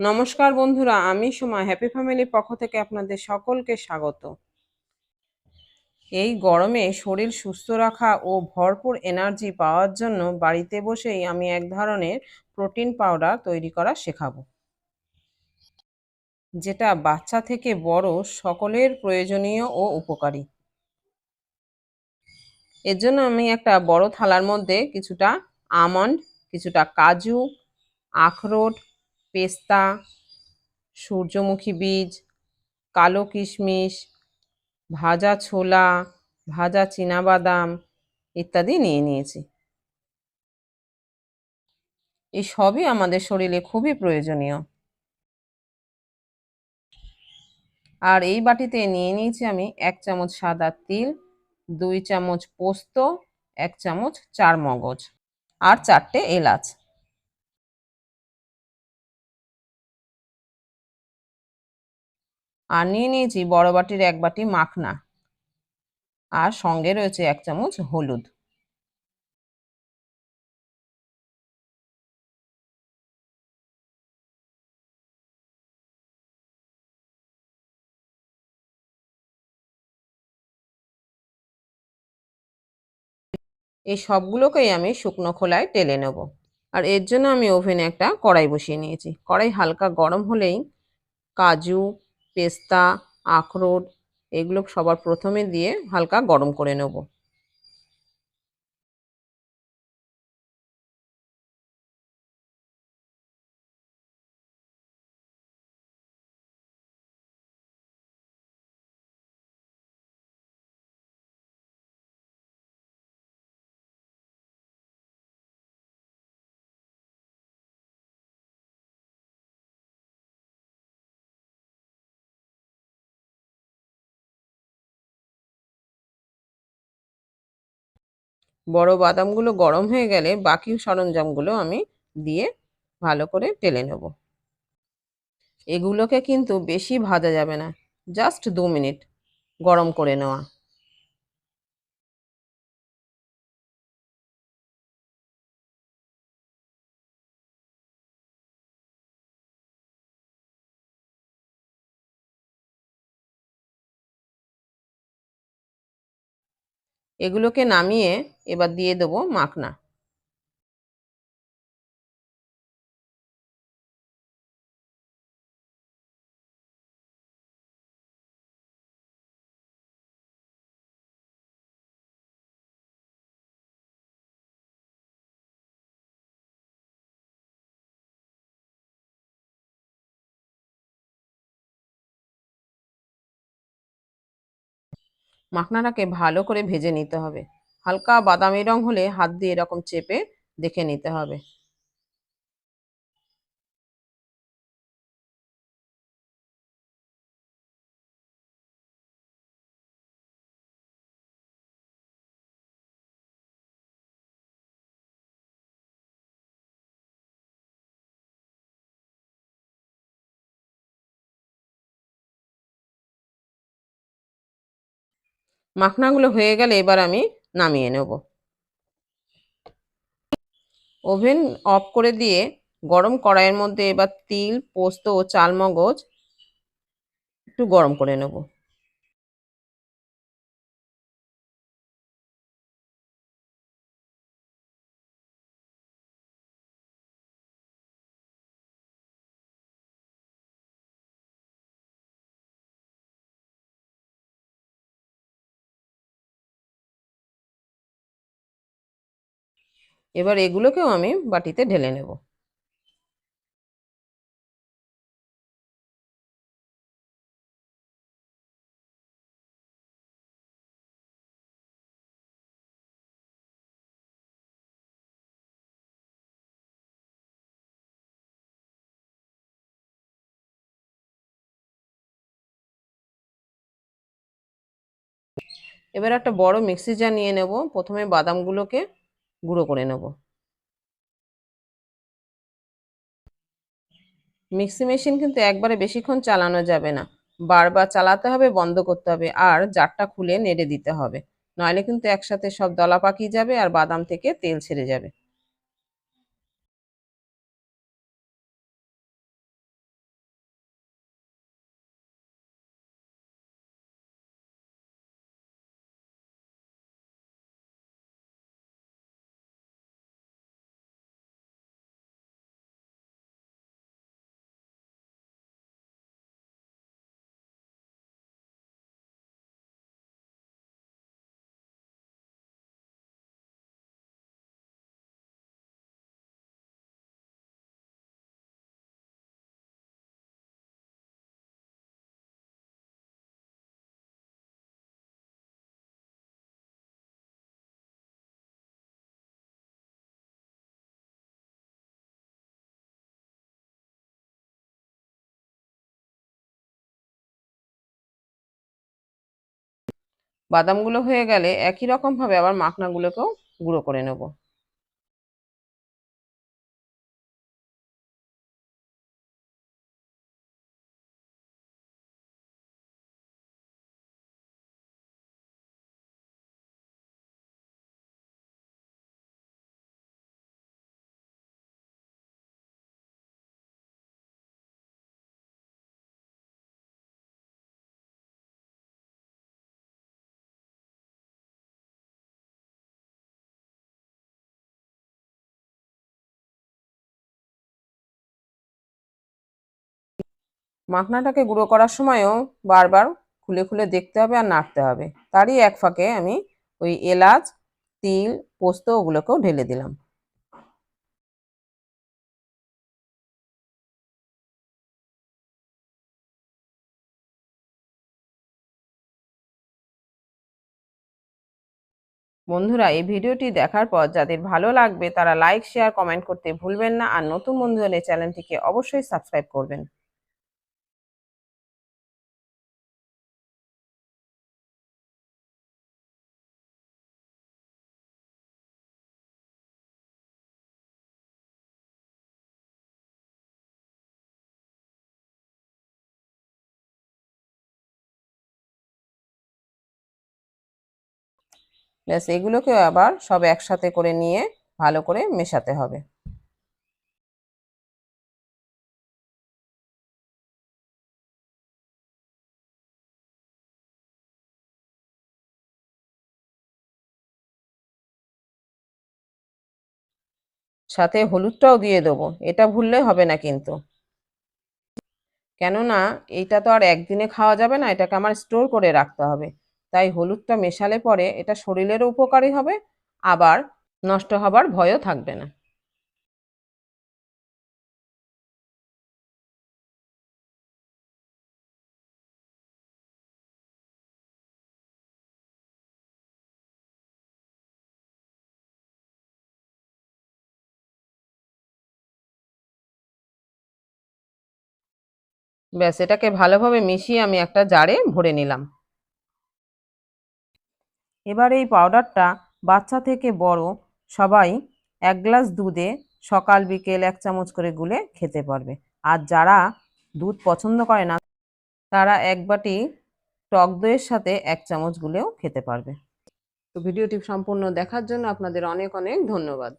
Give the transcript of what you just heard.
নমস্কার বন্ধুরা, আমি সুমা হ্যাপি ফ্যামিলির পক্ষ থেকে আপনাদের সকলকে স্বাগত। এই গরমে শরীর সুস্থ রাখা ও ভরপুর এনার্জি পাওয়ার জন্য বাড়িতে বসেই আমি এক ধরনের প্রোটিন পাউডার তৈরি করা শেখাবো। যেটা বাচ্চা থেকে বড় সকলের প্রয়োজনীয় ও উপকারী। এর জন্য আমি একটা বড় থালার মধ্যে কিছুটা আমন্ড, কিছুটা কাজু, আখরোট পেস্তা, সূর্যমুখী বীজ, কালো কিশমিশ, ভাজা ছোলা, ভাজা বাদাম ইত্যাদি নিয়ে নিয়েছি। এই সবই আমাদের শরীরে খুবই প্রয়োজনীয়। আর এই বাটিতে নিয়ে নিয়েছি আমি এক চামচ সাদা তিল, দুই চামচ পোস্ত, এক চামচ চার মগজ আর চারটে এলাচ। আর নিয়ে নিয়েছি বড় বাটির এক বাটি মাখনা। আর সঙ্গে রয়েছে এক চামচ হলুদ। এই সবগুলোকেই আমি শুকনো খোলায় টেলে নেব। আর এর জন্য আমি ওভেনে একটা কড়াই বসিয়ে নিয়েছি। কড়াই হালকা গরম হলেই কাজু পেস্তা আখরোট এগুলো সবার প্রথমে দিয়ে হালকা গরম করে নেব। বড় বাদামগুলো গরম হয়ে গেলে বাকি সরঞ্জামগুলো আমি দিয়ে ভালো করে টেলে নেব। এগুলোকে কিন্তু বেশি ভাজা যাবে না জাস্ট দু মিনিট গরম করে নেওয়া। এগুলোকে নামিয়ে এবার দিয়ে দেবো মাখনা। মাখনাটাকে ভালো করে ভেজে নিতে হবে। হালকা বাদামি রং হলে হাত দিয়ে এরকম চেপে দেখে নিতে হবে। মাখনাগুলো হয়ে গেলে এবার আমি নামিয়ে নেব। ওভেন অফ করে দিয়ে গরম কড়াইয়ের মধ্যে এবার তিল, পোস্ত ও চালমগজ একটু গরম করে নেব। এবার এগুলোকেও আমি বাটিতে ঢেলে নেব। এবার একটা বড় মিক্সি জার নিয়ে নেব। প্রথমে বাদামগুলোকে গুঁড়ো করে নেব। মিক্সি মেশিন কিন্তু একবারে বেশিক্ষণ চালানো যাবে না। বারবার চালাতে হবে, বন্ধ করতে হবে, আর জারটা খুলে নেড়ে দিতে হবে। নইলে কিন্তু একসাথে সব দলা পাকিয়ে যাবে আর বাদাম থেকে তেল ছেড়ে যাবে। বাদামগুলো হয়ে গেলে একই রকমভাবে আবার মাখনাগুলোকেও গুঁড়ো করে নেব। মাখনাটাকে গুঁড়ো করার সময়ও বারবার খুলে খুলে দেখতে হবে আর নাড়তে হবে। তারই এক ফাঁকে আমি ওই এলাচ, তিল, পোস্ত ওগুলোকেও ঢেলে দিলাম। বন্ধুরা, এই ভিডিওটি দেখার পর যাদের ভালো লাগবে তারা লাইক, শেয়ার, কমেন্ট করতে ভুলবেন না। আর নতুন বন্ধু হলে চ্যানেলটিকে অবশ্যই সাবস্ক্রাইব করবেন। ব্যাস এগুলোকে আবার সব একসাথে করে নিয়ে ভালো করে মেশাতে হবে। সাথে হলুদটাও দিয়ে দেবো, এটা ভুললে হবে না কিন্তু। কেননা, এইটা তো আর একদিনে খাওয়া যাবে না, এটাকে আমার স্টোর করে রাখতে হবে। তাই হলুদটা মেশালে পরে এটা শরীরেরও উপকারী হবে, আবার নষ্ট হবার ভয়ও থাকবে না। ব্যাস, এটাকে ভালোভাবে মিশিয়ে আমি একটা জারে ভরে নিলাম। এবার এই পাউডারটা বাচ্চা থেকে বড় সবাই এক গ্লাস দুধে সকাল বিকেল এক চামচ করে গুলে খেতে পারবে। আর যারা দুধ পছন্দ করে না, তারা এক বাটি টক দইয়ের সাথে এক চামচ গুলেও খেতে পারবে। তো ভিডিওটি সম্পূর্ণ দেখার জন্য আপনাদের অনেক অনেক ধন্যবাদ।